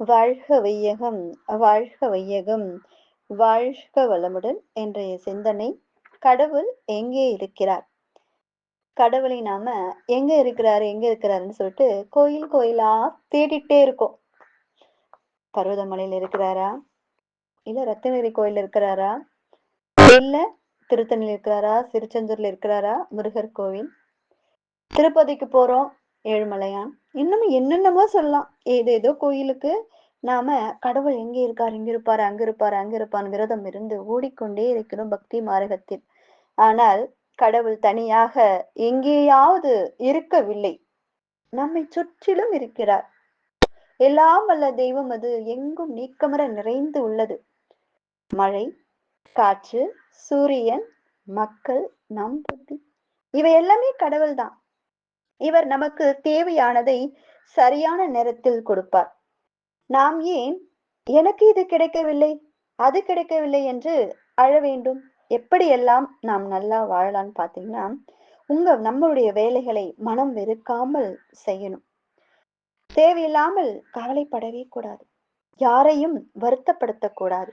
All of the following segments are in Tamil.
வாழ்க வையகம் வாழ்க வையகம். வாழ்க வளமுடன் என்ற சிந்தனை கடவுள் எங்கே இருக்கிறார்? கடவுளை நாம எங்க இருக்கிறாரு எங்க இருக்கிறாருன்னு சொல்லிட்டு கோயில் கோயிலா தேடிட்டே இருக்கோம். பர்வதமலையில இருக்கிறாரா? இல்ல ரத்தனகிரி கோயில் இருக்கிறாரா? இல்ல திருத்தணியில் இருக்கிறாரா? திருச்செந்தூர்ல இருக்கிறாரா? முருகர் கோவில்? திருப்பதிக்கு போறோம் ஏழுமலையான் இன்னும் என்னென்னமோ சொல்லலாம். ஏதேதோ கோயிலுக்கு நாம கடவுள் எங்க இருக்கார் இங்க இருப்பாரு அங்க இருப்பாரு அங்க இருப்பான் விரதம் இருந்து ஓடிக்கொண்டே இருக்கிறோம் பக்தி மார்க்கத்தில். ஆனால் கடவுள் தனியாக எங்கேயாவது இருக்கவில்லை. நம்மை சுற்றிலும் இருக்கிறார். எல்லாம் வல்ல தெய்வம் அது. எங்கும் நீக்கமர நிறைந்து உள்ளது. மழை காற்று சூரியன் மக்கள் நம் புத்தி. இவை எல்லாமே கடவுள் தான் இவர் நமக்கு தேவையானதை சரியான நேரத்தில் கொடுப்பார். நாம் ஏன் எனக்கு இது கிடைக்கவில்லை அது கிடைக்கவில்லை என்று அழ வேண்டும்? எப்படியெல்லாம் நாம் நல்லா வாழலாம்னு பார்த்தீங்கன்னா உங்க நம்மளுடைய வேலைகளை மனம் வெறுக்காமல் செய்யணும். தேவையில்லாமல் கவலைப்படவே கூடாது. யாரையும் வருத்தப்படுத்தக்கூடாது.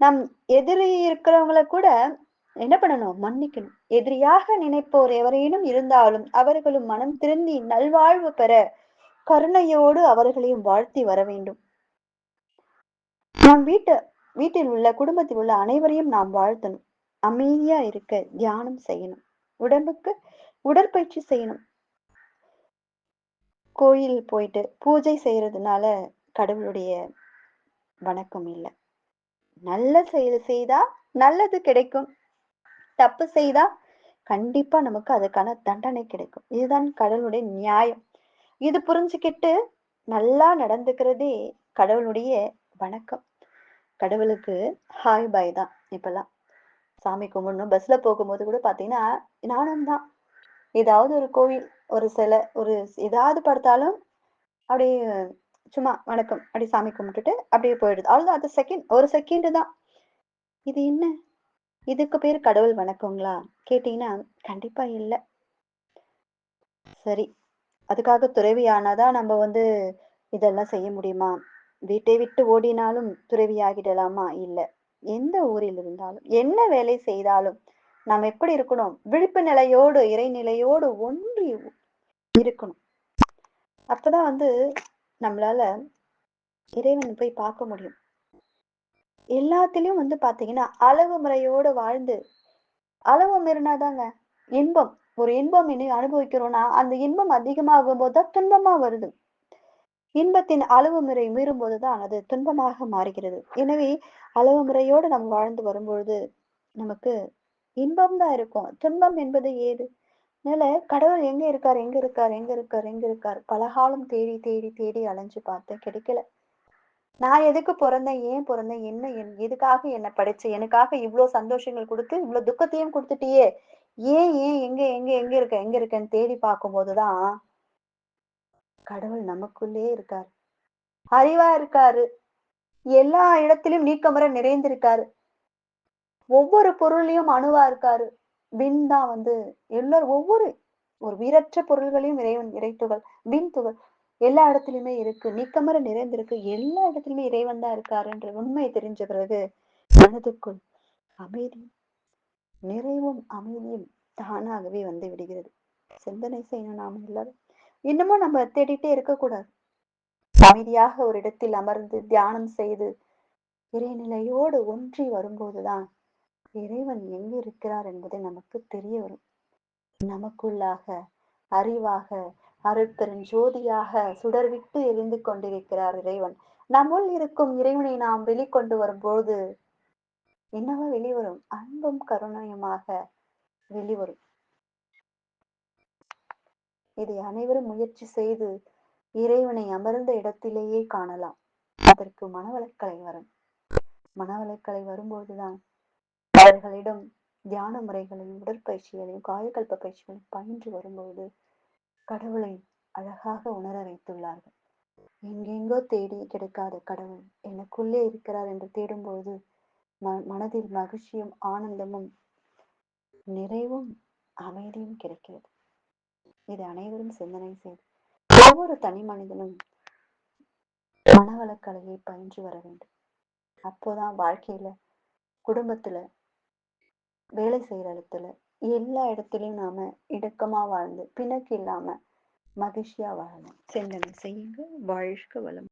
நம் எதிரி இருக்கிறவங்கள கூட என்ன பண்ணணும்? மன்னிக்கணும். எதிரியாக நினைப்போர் எவரேனும் இருந்தாலும் அவர்களும் மனம் திருந்தி நல்வாழ்வு பெற கருணையோடு அவர்களையும் வாழ்த்தி வர வேண்டும். நம் வீட்டு வீட்டில் உள்ள குடும்பத்தில் உள்ள அனைவரையும் நாம் வாழ்த்தணும். அமைதியா இருக்க தியானம் செய்யணும். உடம்புக்கு உடற்பயிற்சி செய்யணும். கோயில் போயிட்டு பூஜை செய்யறதுனால கடவுளுடைய வணக்கம் இல்லை. நல்ல செயல் செய்தா நல்லது கிடைக்கும். தப்பு செய்தா கண்டிப்பா நமக்கு அதுக்கான தண்டனை கிடைக்கும். இதுதான் கடவுளுடைய நியாயம். இது புரிஞ்சுக்கிட்டு நல்லா நடந்துக்கிறதே கடவுளுடைய வணக்கம். கடவுளுக்கு ஹாய் பாய் தான் இப்பெல்லாம். சாமி கும்பிடணும். பஸ்ல போகும்போது கூட பாத்தீங்கன்னா நானும் தான். ஏதாவது ஒரு கோவில் ஒரு சிலை ஒரு ஏதாவது படுத்தாலும் அப்படியே சும்மா வணக்கம் அப்படி சாமி கும்பிட்டுட்டு அப்படியே போயிடுது. அவ்வளவுதான். அது செகண்ட் ஒரு செகண்ட் தான். இது என்ன? இதுக்கு பேர் கடவுள் வணக்கங்களா? கேட்டீங்கன்னா கண்டிப்பா இல்லை. சரி. அதுக்காக துறவியானாதான் நம்ம வந்து இதெல்லாம் செய்ய முடியுமா? வீட்டை விட்டு ஓடினாலும் துறவியாகிடலாமா? இல்ல. எந்த ஊரில் இருந்தாலும் என்ன வேலை செய்தாலும் நாம் எப்படி இருக்கணும்? விழிப்பு நிலையோடு இறைநிலையோடு ஒன்றி இருக்கணும். அப்பதான் வந்து நம்மளால இறைவன் போய் பார்க்க முடியும். எல்லாத்துலயும் வந்து பாத்தீங்கன்னா அளவு முறையோடு வாழ்ந்து அளவு மீறினாதாங்க இன்பம். ஒரு இன்பம் இனி அனுபவிக்கிறோம்னா அந்த இன்பம் அதிகமாகும் போதுதான் துன்பமா வருது. இன்பத்தின் அளவு முறை மீறும் போதுதான் அது துன்பமாக மாறுகிறது. எனவே அளவு முறையோடு நாம் வாழ்ந்து வரும்பொழுது நமக்கு இன்பம் தான் இருக்கும். துன்பம் என்பது ஏது? அதனால கடவுள் எங்க இருக்கார்? எங்க இருக்கார்? எங்க இருக்கார்? எங்க இருக்கார்? பலகாலம் தேடி தேடி தேடி அலைஞ்சு பார்த்தேன் கிடைக்கல. நான் எதுக்கு பிறந்தேன்? ஏன் பிறந்தேன்? என்ன? என் எதுக்காக என்ன படைச்ச? எனக்காக இவ்வளவு சந்தோஷங்கள் கொடுத்து இவ்வளவு துக்கத்தையும் கொடுத்துட்டியே. ஏன் ஏன் எங்க எங்க எங்க இருக்க எங்க இருக்கன்னு தேடி பார்க்கும் போதுதான் கடவுள் நமக்குள்ளே இருக்காரு. அறிவா இருக்காரு. எல்லா இடத்திலும் நீக்கமுறை நிறைந்திருக்காரு. ஒவ்வொரு பொருளையும் அணுவா இருக்காரு. பின் தான் வந்து எல்லாரும் ஒவ்வொரு ஒரு வீரற்ற பொருள்களையும் இறைவன் இறைத்துகள். பின் துகள். எல்லா இடத்துலயுமே இருக்கு. நீக்கமர நிறைந்திருக்கு. எல்லா இடத்துலயுமே இறைவன் தான் இருக்காருன்ற உண்மை தெரிஞ்ச பிறகு மனதுக்குள் அமைதி நிறைவும் அமைதியும் தானாகவே வந்து விடுகிறது. சிந்தனை செய்யணும் நாம எல்லாரும். இன்னமும் நம்ம தேடிட்டே இருக்கக்கூடாது. அமைதியாக ஒரு இடத்தில் அமர்ந்து தியானம் செய்து இறைநிலையோடு ஒன்றி வரும்போதுதான் இறைவன் எங்கு இருக்கிறார் என்பதை நமக்கு தெரிய வரும். நமக்குள்ளாக அறிவாக அருட்பெரும் ஜோதியாக சுடர்விட்டு எரிந்து கொண்டிருக்கிறார் இறைவன். நம்முள் இருக்கும் இறைவனை நாம் வெளிக்கொண்டு வரும்போது என்னவா வெளிவரும்? அன்பும் கருணையுமாக வெளிவரும். இதை அனைவரும் முயற்சி செய்து இறைவனை அமர்ந்த இடத்திலேயே காணலாம். அதற்கு மனவளக்கலை வரும். மனவளக்கலை வரும்போதுதான் அவர்களிடம் தியான முறைகளையும் உடற்பயிற்சிகளையும் காயக்கல்ப பயிற்சிகளையும் பயின்று வரும்போது கடவுளை அழகாக உணர வைத்துள்ளார்கள் எங்கெங்கோ தேடி கிடைக்காத கடவுள் எனக்குள்ளே இருக்கிறார் என்று தேடும்போது ம மனதில் மகிழ்ச்சியும் ஆனந்தமும் நிறைவும் அமைதியும் கிடைக்கிறது இது அனைவரும் சிந்தனை செய்து ஒவ்வொரு தனி மனிதனும் மனவளக்கலையை பயின்று வர வேண்டும். அப்போதான் வாழ்க்கையில, குடும்பத்துல, வேலை செய்கிற இடத்துல, எல்லா இடத்துலையும் நாம இணக்கமா வாழ்ந்து, பிணக்கு இல்லாம மகிழ்ச்சியா வாழணும். சிந்தனை செய்யுங்க. வாழ்க வளம்